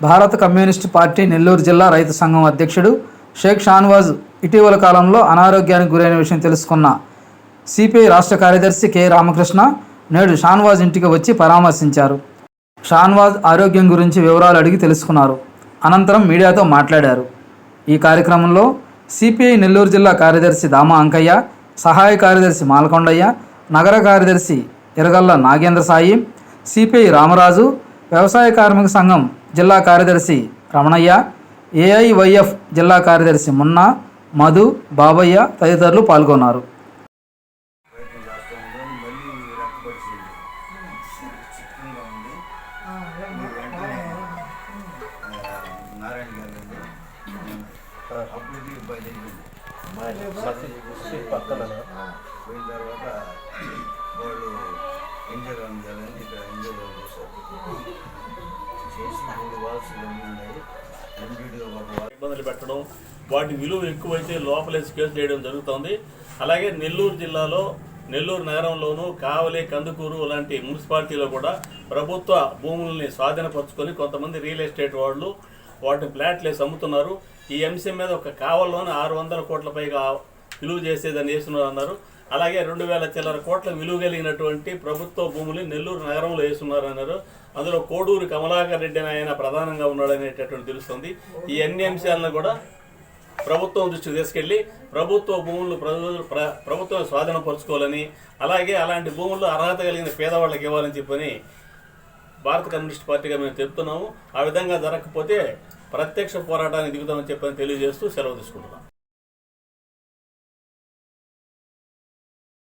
భారత communist party Nellore జిల్లా రైతు సంఘం అధ్యక్షుడు షేక్ షాన్వాజ్ ఇటీవల కాలంలో అనారోగ్యానికి గురైన విషయం తెలుసుకున్న సిపిఐ రాష్ట్ర కార్యదర్శి కె రామకృష్ణ నేడు షాన్వాజ్ ఇంటికి వచ్చి పరామర్శించారు. షాన్వాజ్ ఆరోగ్యం గురించి వివరాలు అడిగి తెలుసుకున్నారు. అనంతరం మీడియాతో మాట్లాడారు. ఈ కార్యక్రమంలో సిపిఐ నెల్లూరు జిల్లా కార్యదర్శి దామా అంకయ్య సహాయ కార్యదర్శి మాలకొండయ్య నగర కార్యదర్శి ఎరగల్ల నాగేంద్ర సాయి సిపిఐ రామరాజు వ్యవసాయ కార్మిక సంఘం జిల్లా కార్యదర్శి రమణయ్య ఏఐవైఎఫ్ జిల్లా కార్యదర్శి మున్నా మధు బాబయ్య తదితరులు పాల్గొన్నారు. పోయిన తర్వాత ఉంటాం ఇంజర్ అని ఇక్కడ ఇంజర్ ఉన్నాయి ఇబ్బందులు పెట్టడం వాటి విలువ ఎక్కువైతే లోపలేసి కేసు చేయడం జరుగుతోంది. అలాగే నెల్లూరు జిల్లాలో నెల్లూరు నగరంలోను కావలి కందుకూరు లాంటి మున్సిపాలిటీలో కూడా ప్రభుత్వ భూముల్ని స్వాధీనపరుచుకొని కొంతమంది రియల్ ఎస్టేట్ వాళ్ళు వాటిని ప్లాట్లేసి అమ్ముతున్నారు ఈ అంశం మీద ఒక కావల్లోనే ఆరు వందల కోట్ల పైగా విలువ చేసేదని వేస్తున్నారు అన్నారు. అలాగే రెండు వేల చిల్లర కోట్ల విలువ కలిగినటువంటి ప్రభుత్వ భూములు నెల్లూరు నగరంలో వేస్తున్నారన్నారు. అందులో కోడూరు కమలాకర్ రెడ్డి ఆయన ప్రధానంగా ఉన్నాడనేటటువంటి తెలుస్తుంది. ఈ అన్ని అంశాలను కూడా ప్రభుత్వం దృష్టికి తీసుకెళ్ళి ప్రభుత్వ భూములు ప్రజలు ప్ర- ప్రభుత్వం స్వాధీనపరచుకోవాలని అలాగే అలాంటి భూములు అర్హత కలిగిన పేదవాళ్ళకి ఇవ్వాలని చెప్పని భారత కమ్యూనిస్ట్ పార్టీగా మేము చెప్తున్నాము. ఆ విధంగా జరగకపోతే ప్రత్యక్ష పోరాటానికి దిగుతామని చెప్పని తెలియజేస్తూ సెలవు తీసుకుంటున్నాం.